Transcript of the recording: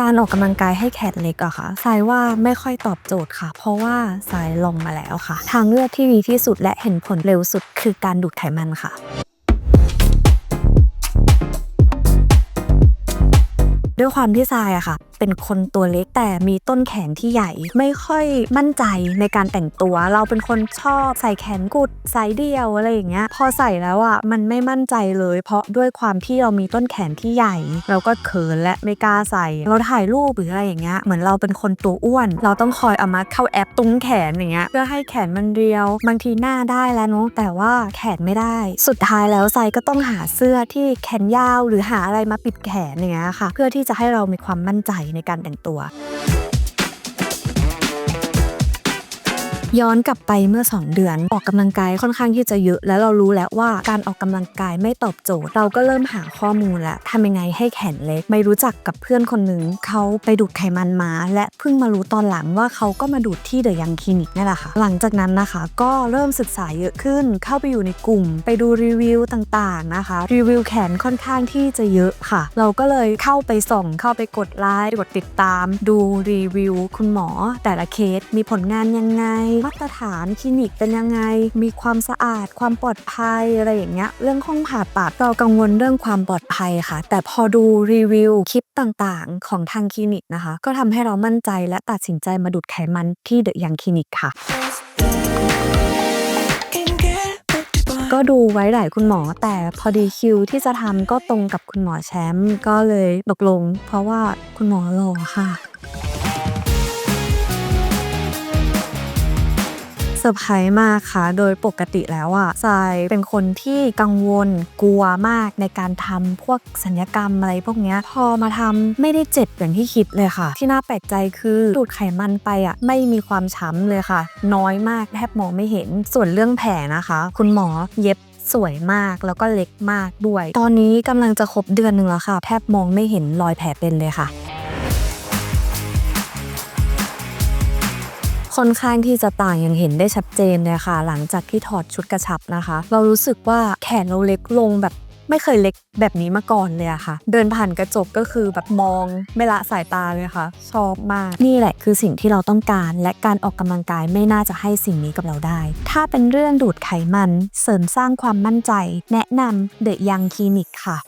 การออกกำลังกายให้แขนเล็กอะค่ะสายว่าไม่ค่อยตอบโจทย์ค่ะ เพราะว่าสายลองมาแล้วค่ะ ทางเลือกที่ดีที่สุดและเห็นผลเร็วสุดคือการดูดไขมันค่ะด้วยความที่ทรายอะค่ะ เป็นคนตัวเล็กแต่มีต้นแขนที่ใหญ่ ไม่ค่อยมั่นใจในการแต่งตัว เราเป็นคนชอบใส่แขนกุดสายเดียวอะไรอย่างเงี้ย พอใส่แล้วอะมันไม่มั่นใจเลย เพราะด้วยความที่เรามีต้นแขนที่ใหญ่ เราก็เขินและไม่กล้าใส่ เราถ่ายรูปหรืออะไรอย่างเงี้ยเหมือนเราเป็นคนตัวอ้วน เราต้องคอยเอามาเข้าแอปตุ้งแขนอย่างเงี้ยเพื่อให้แขนมันเรียว บางทีหน้าได้แล้วเนาะแต่ว่าแขนไม่ได้ สุดท้ายแล้วไซก็ต้องหาเสื้อที่แขนยาว หรือหาอะไรมาปิดแขนอย่างเงี้ยค่ะ เพื่อที่จะให้เรามีความมั่นใจในการแต่งตัว ย้อนกลับไปเมื่อ 2 เดือน ออกกำลังกายค่อนข้างที่จะเยอะ แล้วเรารู้แล้วว่าการออกกำลังกายไม่ตอบโจทย์ เราก็เริ่มหาข้อมูลแล้วทำยังไงให้แขนเล็ก ไม่รู้จักกับเพื่อนคนหนึ่งเขาไปดูดไขมันมา และเพิ่งมารู้ตอนหลังว่าเขาก็มาดูดที่เดอะยังคลินิกนี่แหละค่ะ หลังจากนั้นนะคะ ก็เริ่มศึกษาเยอะขึ้น เข้าไปอยู่ในกลุ่ม ไปดูรีวิวต่างๆนะคะ รีวิวแขนค่อนข้างที่จะเยอะค่ะ เราก็เลยเข้าไปส่องเข้าไปกดไลค์กดติดตาม ดูรีวิว คุณหมอ แต่ละเคสมีผลงานยังไงมาตรฐานคลินิกเป็นยังไง มีความสะอาด ความปลอดภัยอะไรอย่างเงี้ย เรื่องห้องผ่าตัดเรากังวลเรื่องความปลอดภัยค่ะ แต่พอดูรีวิวคลิปต่างๆ ของทางคลินิกนะคะ ก็ทำให้เรามั่นใจและตัดสินใจมาดูดไขมันที่เดอะยังคลินิกค่ะก็ดูไว้หลายคุณหมอ แต่พอดีคิวที่จะทำก็ตรงกับคุณหมอแชมป์ก็เลยตกลง เพราะว่าคุณหมอหล่อค่ะ เซอร์ไพรส์มากค่ะ โดยปกติแล้วอะทรายเป็นคนที่กังวลกลัวมากในการทำพวกสัญญกรรมอะไรพวกเนี้ยพอมาทำไม่ได้เจ็บอย่างที่คิดเลยค่ะ ที่น่าแปลกใจคือดูดไขมันไปอะไม่มีความช้ำเลยค่ะ น้อยมากแทบมองไม่เห็นส่วนเรื่องแผลนะคะ คุณหมอเย็บสวยมากแล้วก็เล็กมากด้วย ตอนนี้กำลังจะครบเดือนหนึ่งแล้วค่ะ แทบมองไม่เห็นรอยแผลเป็นเลยค่ะ ค่อนข้างที่จะต่างอย่างเห็นได้ชัดเจนเลยค่ะ หลังจากที่ถอดชุดกระชับนะคะ เรารู้สึกว่าแขนเราเล็กลงแบบไม่เคยเล็กแบบนี้มาก่อนเลยอะค่ะ เดินผ่านกระจกก็คือแบบมองไม่ละสายตาเลยค่ะ ชอบมาก นี่แหละคือสิ่งที่เราต้องการ และการออกกำลังกายไม่น่าจะให้สิ่งนี้กับเราได้ ถ้าเป็นเรื่องดูดไขมัน เสริมสร้างความมั่นใจ แนะนำเดอะยังคลินิกค่ะ